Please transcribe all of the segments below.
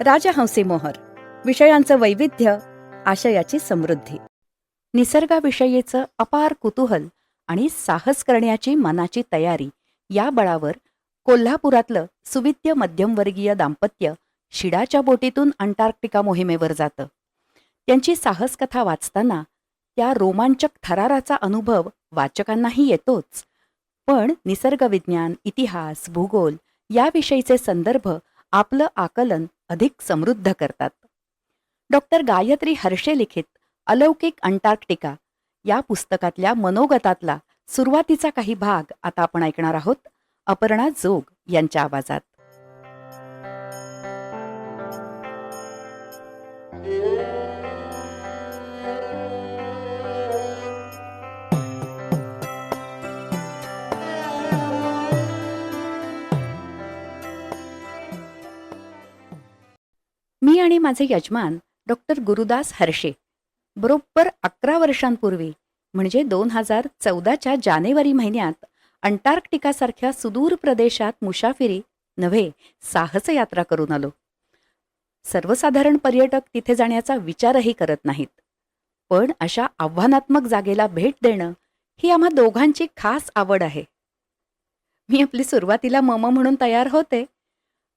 राजहंसी मोहर विषयांचं वैविध्य आशयाची समृद्धी. निसर्गाविषयीचं अपार कुतूहल आणि साहस करण्याची मनाची तयारी या बळावर कोल्हापुरातलं सुविद्य मध्यमवर्गीय दाम्पत्य शिडाच्या बोटीतून अंटार्क्टिका मोहिमेवर जातं. त्यांची साहसकथा वाचताना त्या रोमांचक थराराचा अनुभव वाचकांनाही येतोच. पण निसर्गविज्ञान इतिहास भूगोल याविषयीचे संदर्भ आपलं आकलन अधिक समृद्ध करतात. डॉक्टर गायत्री हर्षे लिखित अलौकिक अंटार्क्टिका या पुस्तकातल्या मनोगतातला सुरुवातीचा काही भाग आता आपण ऐकणार आहोत. अपर्णा जोग यांच्या आवाजात. मी आणि माझे यजमान डॉक्टर गुरुदास हर्षे. बरोबर अकरा वर्षांपूर्वी म्हणजे दोन हजार चौदाच्या जानेवारी महिन्यात अंटार्क्टिकासारख्या सुदूर प्रदेशात मुसाफिरी नव्हे साहस यात्रा करून आलो. सर्वसाधारण पर्यटक तिथे जाण्याचा विचारही करत नाहीत. पण अशा आव्हानात्मक जागेला भेट देणं ही आम्हा दोघांची खास आवड आहे. मी आपली सुरुवातीला मम म्हणून तयार होते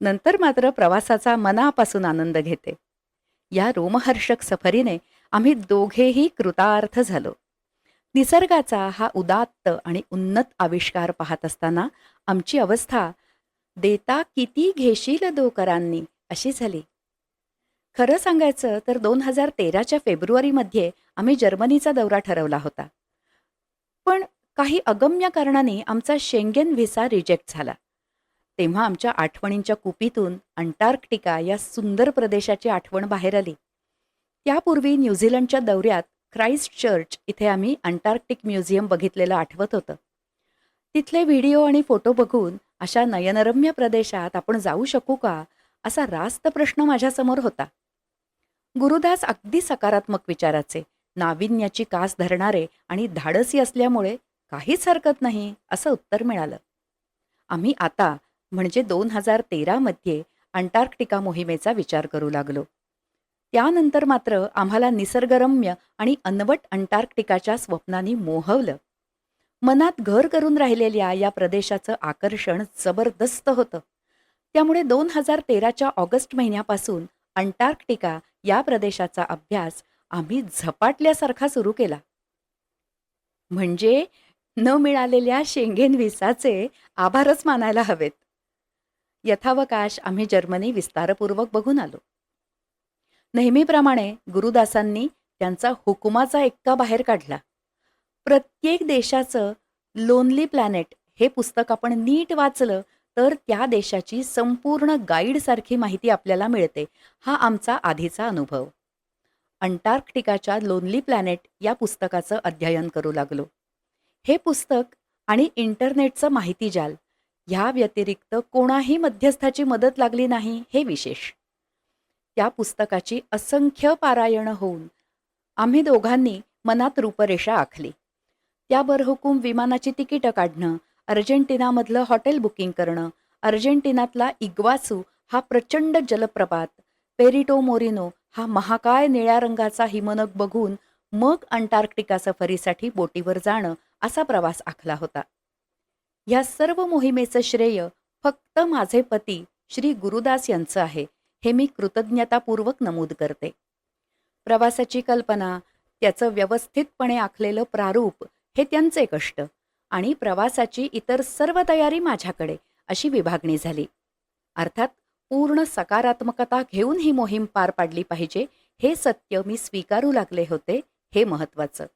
नंतर मात्र प्रवासाचा मनापासून आनंद घेते. या रोमहर्षक सफरीने आम्ही दोघेही कृतार्थ झालो. निसर्गाचा हा उदात्त आणि उन्नत आविष्कार पाहत असताना आमची अवस्था देता किती घेशील दोकरांनी? अशी झाली. खरं सांगायचं तर दोन हजार तेराच्या फेब्रुवारीमध्ये आम्ही जर्मनीचा दौरा ठरवला होता. पण काही अगम्य कारणाने आमचा शेंगेन व्हिसा रिजेक्ट झाला. तेव्हा आमच्या आठवणींच्या कुपीतून अंटार्क्टिका या सुंदर प्रदेशाची आठवण बाहेर आली. त्यापूर्वी न्यूझीलंडच्या दौऱ्यात क्राइस्ट चर्च इथे आम्ही अंटार्क्टिक म्युझियम बघितलेलं आठवत होतं. तिथले व्हिडिओ आणि फोटो बघून अशा नयनरम्य प्रदेशात आपण जाऊ शकू का असा रास्त प्रश्न माझ्यासमोर होता. गुरुदास अगदी सकारात्मक विचाराचे नाविन्याची कास धरणारे आणि धाडसी असल्यामुळे काहीच हरकत नाही असं उत्तर मिळालं. आम्ही आता म्हणजे दोन हजार तेरामध्ये अंटार्क्टिका मोहिमेचा विचार करू लागलो. त्यानंतर मात्र आम्हाला निसर्गरम्य आणि अनवट अंटार्क्टिकाच्या स्वप्नांनी मोहवलं. मनात घर करून राहिलेल्या या प्रदेशाचं आकर्षण जबरदस्त होतं. त्यामुळे दोन हजार तेराच्या ऑगस्ट महिन्यापासून अंटार्क्टिका या प्रदेशाचा अभ्यास आम्ही झपाटल्यासारखा सुरू केला. म्हणजे न मिळालेल्या शेंगेन व्हिसाचे आभारच मानायला हवेत. यथावकाश आम्ही जर्मनी विस्तारपूर्वक बघून आलो. नेहमीप्रमाणे गुरुदासांनी त्यांचा हुकुमाचा एक्का बाहेर काढला. प्रत्येक देशाचं लोनली प्लॅनेट हे पुस्तक आपण नीट वाचलं तर त्या देशाची संपूर्ण गाईडसारखी माहिती आपल्याला मिळते हा आमचा आधीचा अनुभव. अंटार्क्टिकाच्या लोनली प्लॅनेट या पुस्तकाचं अध्ययन करू लागलो. हे पुस्तक आणि इंटरनेटचं माहिती जाल ह्या व्यतिरिक्त कोणाही मध्यस्थाची मदत लागली नाही हे विशेष. त्या पुस्तकाची असंख्य पारायणं होऊन आम्ही दोघांनी मनात रूपरेषा आखली. त्यावर हुकूम विमानाची तिकीटं काढणं अर्जेंटिनामधलं हॉटेल बुकिंग करणं अर्जेंटिनातला इग्वासू हा प्रचंड जलप्रपात पेरिटो मोरिनो हा महाकाय निळ्या रंगाचा हिमनग बघून मग अंटार्क्टिका सफरीसाठी बोटीवर जाणं असा प्रवास आखला होता. ह्या सर्व मोहिमेचं श्रेय फक्त माझे पती श्री गुरुदास यांचं आहे हे मी कृतज्ञतापूर्वक नमूद करते. प्रवासाची कल्पना त्याचं व्यवस्थितपणे आखलेलं प्रारूप हे त्यांचे कष्ट आणि प्रवासाची इतर सर्व तयारी माझ्याकडे अशी विभागणी झाली. अर्थात पूर्ण सकारात्मकता घेऊन ही मोहीम पार पाडली पाहिजे हे सत्य मी स्वीकारू लागले होते हे महत्वाचं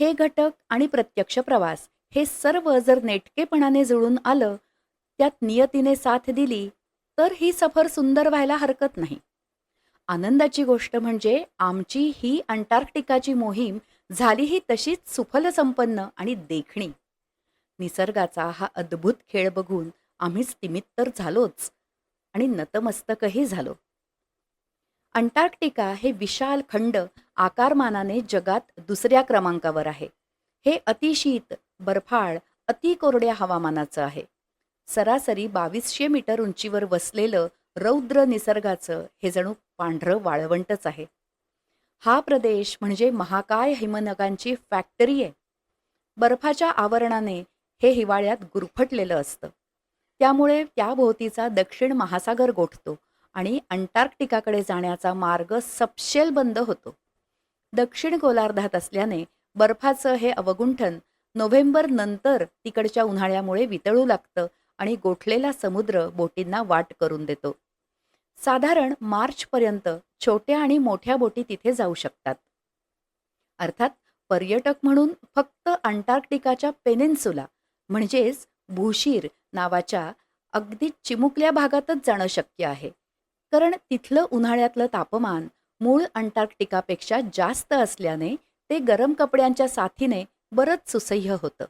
हे घटक आणि प्रत्यक्ष प्रवास हे सर्व जर नेटकेपणाने जुळून आलं त्यात नियतीने साथ दिली तर ही सफर सुंदर व्हायला हरकत नाही. आनंदाची गोष्ट म्हणजे आमची ही अंटार्क्टिकाची मोहीम झाली ही तशीच सुफल संपन्न आणि देखणी. निसर्गाचा हा अद्भुत खेळ बघून आम्ही स्तिमित तर झालोच आणि नतमस्तकही झालो. अंटार्क्टिका हे विशाल खंड आकारमानाने जगात दुसऱ्या क्रमांकावर आहे. हे अतिशीत बर्फाळ अति कोरड्या हवामानाचं आहे. सरासरी बावीसशे मीटर उंचीवर वसलेलं रौद्र निसर्गाचं हे जणू पांढरं वाळवंटच आहे. हा प्रदेश म्हणजे महाकाय हिमनगांची फॅक्टरी आहे. बर्फाच्या आवरणाने हे हिवाळ्यात गुरफटलेलं असतं. त्यामुळे त्याभोवतीचा दक्षिण महासागर गोठतो आणि अंटार्क्टिकाकडे जाण्याचा मार्ग सपशेल बंद होतो. दक्षिण गोलार्धात असल्याने बर्फाचं हे अवगुंठन नोव्हेंबर नंतर तिकडच्या उन्हाळ्यामुळे वितळू लागतं आणि गोठलेला समुद्र बोटींना वाट करून देतो. साधारण मार्चपर्यंत छोट्या आणि मोठ्या बोटी तिथे जाऊ शकतात. अर्थात पर्यटक म्हणून फक्त अंटार्क्टिकाच्या पेनिन्सुला म्हणजेच भूशीर नावाच्या अगदी चिमुकल्या भागातच जाणं शक्य आहे. कारण तिथलं उन्हाळ्यातलं तापमान मूळ अंटार्क्टिकापेक्षा जास्त असल्याने ते गरम कपड्यांच्या साथीने बरंच सुसह्य होतं.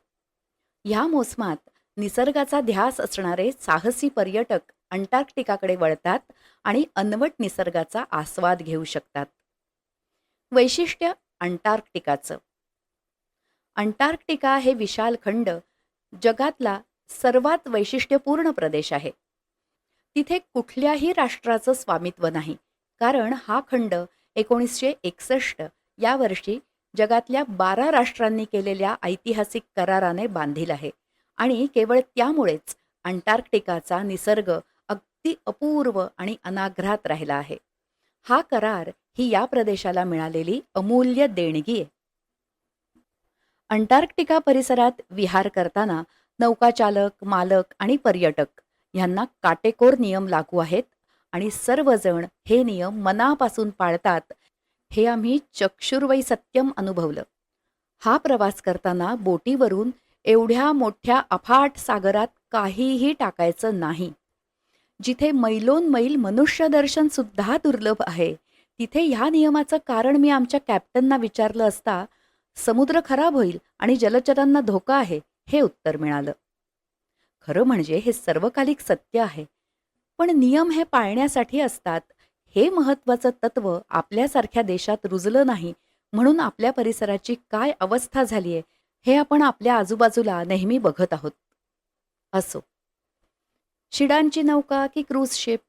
ह्या मोसमात निसर्गाचा ध्यास असणारे साहसी पर्यटक अंटार्क्टिकाकडे वळतात आणि अनवट निसर्गाचा आस्वाद घेऊ शकतात. वैशिष्ट्य अंटार्क्टिकाचं. अंटार्क्टिका हे विशाल खंड जगातला सर्वात वैशिष्ट्यपूर्ण प्रदेश आहे. तिथे कुठल्याही राष्ट्राचं स्वामित्व नाही कारण हा खंड एकोणीसशे एकसष्ट या वर्षी जगातल्या बारा राष्ट्रांनी केलेल्या ऐतिहासिक कराराने बांधील आहे. आणि केवळ त्यामुळेच अंटार्क्टिकाचा निसर्ग अगदी अपूर्व आणि अनाघ्रात राहिला आहे. हा करार ही या प्रदेशाला मिळालेली अमूल्य देणगी आहे. अंटार्क्टिका परिसरात विहार करताना नौकाचालक मालक आणि पर्यटक यांना काटेकोर नियम लागू आहेत आणि सर्वजण हे नियम मनापासून पाळतात हे आम्ही चक्षुर्वै सत्यम अनुभवलं. हा प्रवास करताना बोटीवरून एवढ्या मोठ्या अफाट सागरात काहीही टाकायचं नाही. जिथे मैलोन मैल मनुष्यदर्शन सुद्धा दुर्लभ आहे तिथे ह्या नियमाचं कारण मी आमच्या कॅप्टनना विचारलं असता समुद्र खराब होईल आणि जलचरांना धोका आहे हे उत्तर मिळालं. खरं म्हणजे हे सर्वकालिक सत्य आहे पण नियम हे पाळण्यासाठी असतात हे महत्वाचं तत्व आपल्यासारख्या देशात रुजलं नाही म्हणून आपल्या परिसराची काय अवस्था झाली आहे हे आपण आपल्या आजूबाजूला नेहमी बघत आहोत. असो. शिडांची नौका की क्रूज शिप?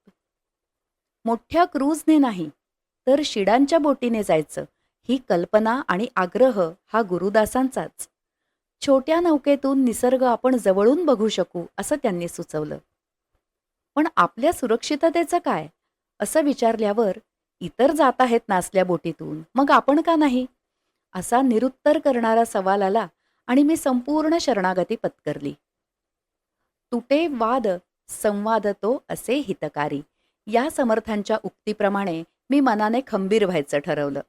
मोठ्या क्रूजने नाही तर शिडांच्या बोटीने जायचं ही कल्पना आणि आग्रह हा गुरुदासांचाच. छोट्या नौकेतून निसर्ग आपण जवळून बघू शकू असं त्यांनी सुचवलं. पण आपल्या सुरक्षिततेचं काय? असं विचारल्यावर इतर जात आहेत नाचल्या बोटीतून. मग आपण का नाही? असा निरुत्तर करणारा सवाल आला आणि मी संपूर्ण शरणागती पत्करली. तुटे वाद संवाद तो असे हितकारी. या समर्थांच्या उक्तीप्रमाणे मी मनाने खंबीर व्हायचं ठरवलं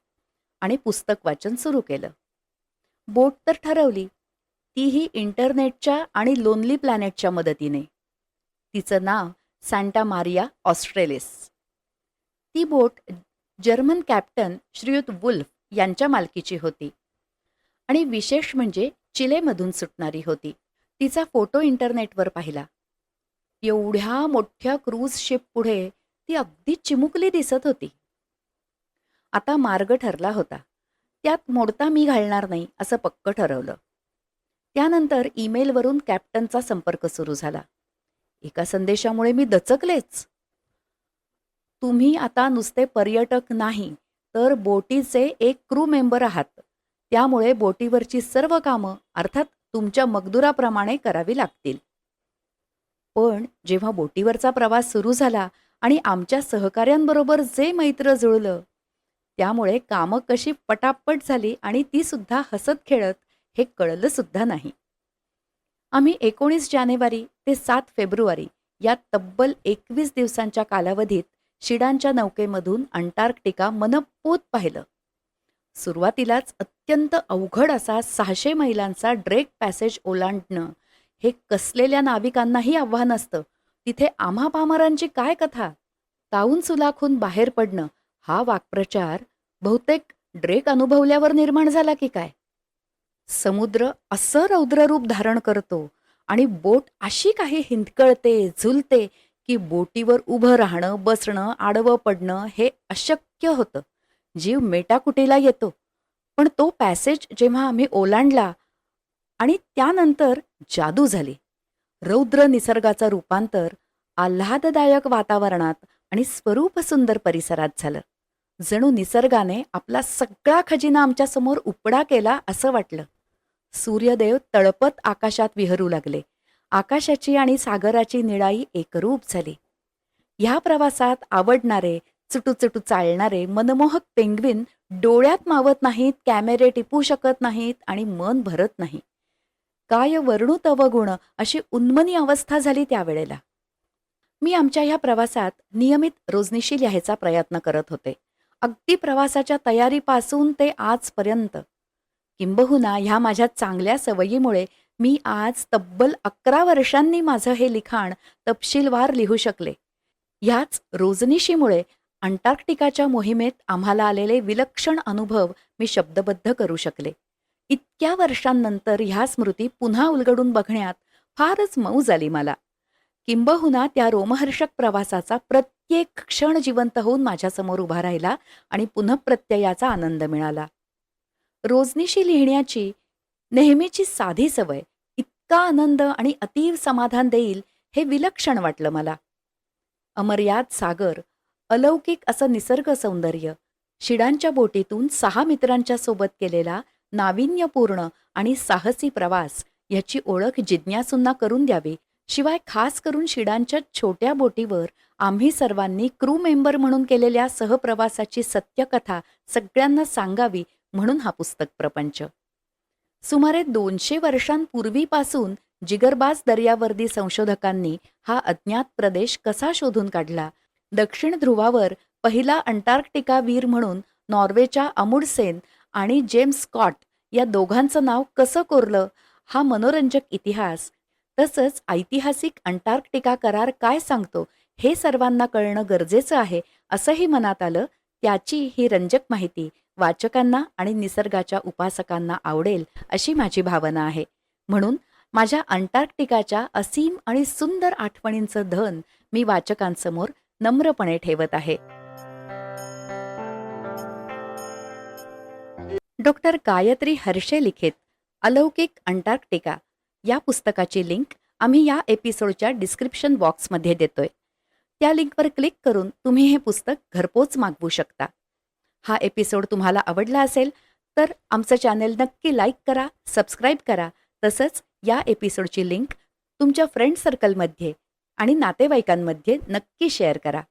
आणि पुस्तक वाचन सुरू केलं. बोट तर ठरवली. तीही इंटरनेटच्या आणि लोनली प्लॅनेटच्या मदतीने. तिचं नाव सांटा मारिया ऑस्ट्रेलिस. ती बोट जर्मन कॅप्टन श्रीयुत वुल्फ यांच्या मालकीची होती. आणि विशेष म्हणजे चिलेमधून सुटणारी होती. तिचा फोटो इंटरनेटवर पाहिला. एवढ्या मोठ्या क्रूज शिप पुढे ती अगदी चिमुकली दिसत होती. आता मार्ग ठरला होता. त्यात मोडता मी घालणार नाही असं पक्क ठरवलं. त्यानंतर ईमेलवरून कॅप्टनचा संपर्क सुरू झाला. एका संदेशामुळे मी दचकलेच. तुम्ही आता नुसते पर्यटक नाही तर बोटीचे एक क्रू मेंबर आहात. त्यामुळे बोटीवरची सर्व कामं अर्थात तुमच्या मगदुराप्रमाणे करावी लागतील. पण जेव्हा बोटीवरचा प्रवास सुरू झाला आणि आमच्या सहकाऱ्यांबरोबर जे मैत्र जुळलं त्यामुळे कामं कशी पटापट झाली आणि ती सुद्धा हसत खेळत हे कळलं सुद्धा नाही. आम्ही एकोणीस जानेवारी ते सात फेब्रुवारी या तब्बल एकवीस दिवसांच्या कालावधीत शिडांच्या नौकेमधून अंटार्क्टिका मनपोत पाहिलं. सुरुवातीलाच अत्यंत अवघड असा सहाशे मैलांचा ड्रेक पॅसेज ओलांडणं हे कसलेल्या नाविकांनाही आव्हान असतं. तिथे आम्हा पामरांची काय कथा? ताऊन सुलाखून बाहेर पडणं हा वाक्प्रचार बहुतेक ड्रेक अनुभवल्यावर निर्माण झाला की काय? समुद्र असं रौद्ररूप धारण करतो आणि बोट अशी काही हिंदकळते झुलते की बोटीवर उभं राहणं बसणं आडवं पडणं हे अशक्य होतं. जीव मेटाकुटीला येतो. पण तो पॅसेज जेव्हा आम्ही ओलांडला आणि त्यानंतर जादू झाली. रौद्र निसर्गाचं रूपांतर आल्हाददायक वातावरणात आणि स्वरूप सुंदर परिसरात झालं. जणू निसर्गाने आपला सगळा खजिना आमच्यासमोर उपडा केला असं वाटलं. सूर्यदेव तळपत आकाशात विहरू लागले. आकाशाची आणि सागराची निळाई एकरूप झाली. ह्या प्रवासात आवडणारे चुटूचुटू चालणारे मनमोहक पेंग्विन डोळ्यात मावत नाहीत कॅमेरे टिपू शकत नाहीत आणि मन भरत नाही. काय वर्णू तव गुण अशी उन्मनी अवस्था झाली त्यावेळेला. मी आमच्या ह्या प्रवासात नियमित रोजनिशी लिहायचा प्रयत्न करत होते. अगदी प्रवासाच्या तयारीपासून ते आजपर्यंत. किंबहुना ह्या माझ्या चांगल्या सवयीमुळे मी आज तब्बल अकरा वर्षांनी माझं हे लिखाण तपशीलवार लिहू शकले. ह्याच रोजनिशीमुळे अंटार्क्टिकाच्या मोहिमेत आम्हाला आलेले विलक्षण अनुभव मी शब्दबद्ध करू शकले. इतक्या वर्षांनंतर ह्या स्मृती पुन्हा उलगडून बघण्यात फारच मऊ झाली मला. किंबहुना त्या रोमहर्षक प्रवासाचा प्रत्येक क्षण जिवंत होऊन माझ्यासमोर उभा राहिला आणि पुनःप्रत्ययाचा आनंद मिळाला. रोजनिशी लिहिण्याची नेहमीची साधी सवय. इतका आनंद आणि अतीव समाधान देईल हे विलक्षण वाटलं मला. अमर्याद सागर अलौकिक असं निसर्ग सौंदर्य शिडांच्या बोटीतून सहा मित्रांच्या सोबत केलेला नाविन्यपूर्ण आणि साहसी प्रवास ह्याची ओळख जिज्ञासूंना करून द्यावी शिवाय खास करून शिडांच्या छोट्या बोटीवर आम्ही सर्वांनी क्रू मेंबर म्हणून केलेल्या सहप्रवासाची सत्यकथा सगळ्यांना सांगावी म्हणून हा पुस्तक प्रपंच. सुमारे दोनशे वर्षांपूर्वीपासून जिगरबाज दर्यावर्दी संशोधकांनी हा अज्ञात प्रदेश कसा शोधून काढला? दक्षिण ध्रुवावर पहिला अंटार्क्टिका वीर म्हणून नॉर्वेच्या अमुडसेन आणि जेम्स स्कॉट या दोघांचं नाव कसं कोरलं? हा मनोरंजक इतिहास तसंच ऐतिहासिक अंटार्क्टिका करार काय सांगतो हे सर्वांना कळणं गरजेचं आहे असंही मनात आलं त्याची ही रंजक माहिती. वाचकांना आणि निसर्गाच्या उपासकांना आवडेल अशी माझी भावना आहे. म्हणून माझ्या अंटार्क्टिकाच्या असीम आणि सुंदर आठवणींचं धन मी वाचकांसमोर नम्रपणे ठेवत आहे. डॉक्टर गायत्री हर्षे लिखित अलौकिक अंटार्क्टिका. या पुस्तकाची लिंक आम्ही या एपिसोडच्या डिस्क्रिप्शन बॉक्समध्ये देतोय. त्या लिंकवर क्लिक करून तुम्ही हे पुस्तक घरपोच मागवू शकता. हा एपिसोड तुम्हाला आवडला असेल तर आमचं चॅनेल नक्की लाईक करा सबस्क्राईब करा. तसंच या एपिसोडची लिंक तुमच्या फ्रेंड सर्कलमध्ये आणि नातेवाईकांमध्ये नक्की शेअर करा.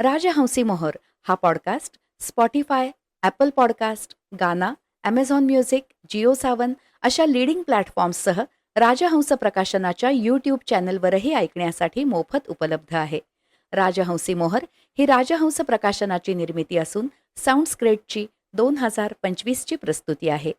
राजहंसी मोहर हा podcast Spotify Apple podcast Gaana Amazon music Jio Saavn अशा लिडिंग प्लॅटफॉर्म्ससह राजहंस प्रकाशनाच्या यूट्यूब चॅनलवरही ऐकण्यासाठी मोफत उपलब्ध आहे. राजहंसी मोहर ही राजहंस प्रकाशनाची निर्मिती असून साऊंड दोन हजार पंचवीसची प्रस्तुती आहे.